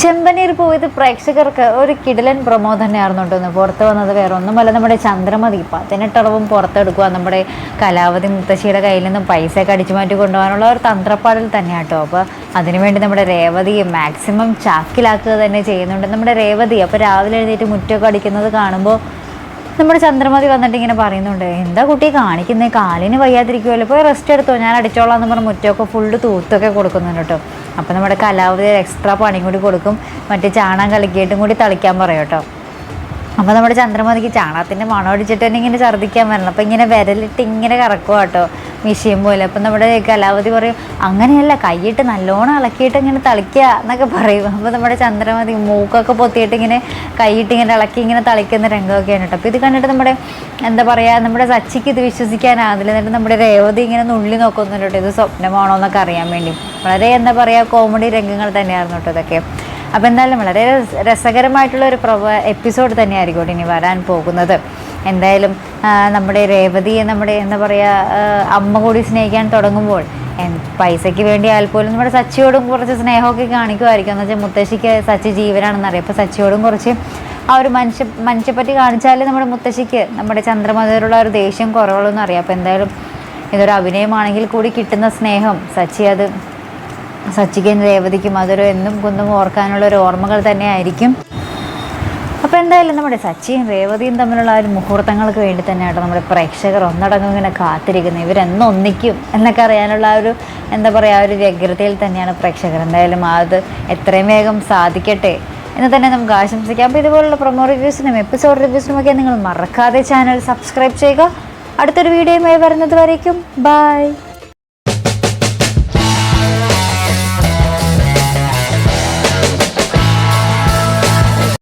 ചെമ്പനീർ പോയത് പ്രേക്ഷകർക്ക് ഒരു കിടിലൻ പ്രൊമോ തന്നെയായിരുന്നു കേട്ടോ പുറത്ത് വന്നത് വേറെ ഒന്നുമല്ല നമ്മുടെ ചന്ദ്രമതി. പതിനെട്ടളവും പുറത്തെടുക്കുക നമ്മുടെ കലാവതി മുത്തശ്ശിയുടെ കയ്യിൽ നിന്നും പൈസ ഒക്കെ അടിച്ചു മാറ്റി കൊണ്ടുപോകാനുള്ള ഒരു തന്ത്രപ്പാടിൽ തന്നെയാണ് കേട്ടോ അപ്പോൾ അതിനുവേണ്ടി നമ്മുടെ രേവതി മാക്സിമം ചാക്കിലാക്കുക തന്നെ ചെയ്യുന്നുണ്ട്. നമ്മുടെ രേവതി അപ്പോൾ രാവിലെ എഴുന്നേറ്റ് മുറ്റമൊക്കെ അടിക്കുന്നത് കാണുമ്പോൾ നമ്മുടെ ചന്ദ്രമതി വന്നിട്ട് ഇങ്ങനെ പറയുന്നുണ്ട് എന്താ കുട്ടി കാണിക്കുന്നത് കാലിന് വയ്യാതിരിക്കുമല്ലോ പോയി റെസ്റ്റ് എടുത്തോ. ഞാൻ അടിച്ചോളാം എന്ന് പറഞ്ഞ് മുറ്റമൊക്കെ ഫുള്ള് തൂത്തൊക്കെ കൊടുക്കുന്നുണ്ട് കേട്ടോ. അപ്പോൾ നമ്മുടെ കലാവധി എക്സ്ട്രാ പണിയും കൂടി കൊടുക്കും. മറ്റേ ചാണകം കളിക്കിയിട്ടും കൂടി തളിക്കാൻ പറയും കേട്ടോ. അപ്പോൾ നമ്മുടെ ചന്ദ്രമതിക്ക് ചാണകത്തിന്റെ മണം അടിച്ചിട്ട് തന്നെ ഇങ്ങനെ ഛർദ്ദിക്കാൻ വരണം. അപ്പോൾ ഇങ്ങനെ വിരലിട്ട് ഇങ്ങനെ കറക്കുക കേട്ടോ. മിഷീൻ പോലെ. അപ്പം നമ്മുടെ കലാവതി പറയും അങ്ങനെയല്ല കൈയിട്ട് നല്ലോണം ഇളക്കിയിട്ട് ഇങ്ങനെ തളിക്കുക എന്നൊക്കെ പറയും. അപ്പോൾ നമ്മുടെ ചന്ദ്രമതി മൂക്കൊക്കെ പൊത്തിയിട്ട് ഇങ്ങനെ കൈയിട്ട് ഇങ്ങനെ ഇളക്കി ഇങ്ങനെ തളിക്കുന്ന രംഗമൊക്കെയാണ് കേട്ടോ. അപ്പോൾ ഇത് കണ്ടിട്ട് നമ്മുടെ എന്താ പറയുക നമ്മുടെ സച്ചിക്ക് ഇത് വിശ്വസിക്കാനാവില്ല എന്നിട്ട് നമ്മുടെ രേവതി ഇങ്ങനെ നുള്ളി നോക്കുന്നുണ്ട് കേട്ടോ. ഇത് സ്വപ്നമാണോ എന്നൊക്കെ അറിയാൻ വേണ്ടി. വളരെ എന്താ പറയുക കോമഡി രംഗങ്ങൾ തന്നെയായിരുന്നു കേട്ടോ ഇതൊക്കെ. അപ്പോൾ എന്തായാലും വളരെ രസകരമായിട്ടുള്ള ഒരു പ്രവ എപ്പിസോഡ് തന്നെയായിരിക്കും ഇനി വരാൻ പോകുന്നത്. എന്തായാലും നമ്മുടെ രേവതിയെ നമ്മുടെ എന്താ പറയുക അമ്മ കൂടി സ്നേഹിക്കാൻ തുടങ്ങുമ്പോൾ പൈസയ്ക്ക് വേണ്ടി ആയാൽ പോലും നമ്മുടെ സച്ചിയോടും കുറച്ച് സ്നേഹമൊക്കെ കാണിക്കുമായിരിക്കും. എന്ന് വെച്ചാൽ മുത്തശ്ശിക്ക് സച്ചി ജീവനാണെന്നറിയാം അപ്പോൾ സച്ചിയോടും കുറച്ച് ആ ഒരു മനുഷ്യ മനുഷ്യപ്പറ്റി കാണിച്ചാലേ നമ്മുടെ മുത്തശ്ശിക്ക് നമ്മുടെ ചന്ദ്രമതിയോടുള്ള ഒരു ദേഷ്യം കുറവുള്ളൂ അറിയാം. അപ്പോൾ എന്തായാലും ഇതൊരു അഭിനയമാണെങ്കിൽ കൂടി കിട്ടുന്ന സ്നേഹം സച്ചി അത് സച്ചിക്കും രേവതിക്കും അതൊരു എന്നും കുന്നും ഓർക്കാനുള്ള ഒരു ഓർമ്മകൾ തന്നെയായിരിക്കും. അപ്പോൾ എന്തായാലും നമ്മുടെ സച്ചിയും രേവതിയും തമ്മിലുള്ള ആ ഒരു മുഹൂർത്തങ്ങൾക്ക് വേണ്ടി തന്നെയാണ് നമ്മുടെ പ്രേക്ഷകർ ഒന്നടങ്കം ഇങ്ങനെ കാത്തിരിക്കുന്നത്. ഇവരെന്ന് ഒന്നിക്കും എന്നൊക്കെ അറിയാനുള്ള ആ ഒരു എന്താ പറയുക ആ ഒരു വ്യഗ്രതയിൽ തന്നെയാണ് പ്രേക്ഷകർ. എന്തായാലും അത് എത്രയും വേഗം സാധിക്കട്ടെ എന്ന് തന്നെ നമുക്ക് ആശംസിക്കാം. അപ്പോൾ ഇതുപോലുള്ള പ്രൊമോ റിവ്യൂസിനും എപ്പിസോഡ് റിവ്യൂസിനും ഒക്കെ നിങ്ങൾ മറക്കാതെ ചാനൽ സബ്സ്ക്രൈബ് ചെയ്യുക. അടുത്തൊരു വീഡിയോയുമായി വരുന്നത് വരയ്ക്കും ബൈ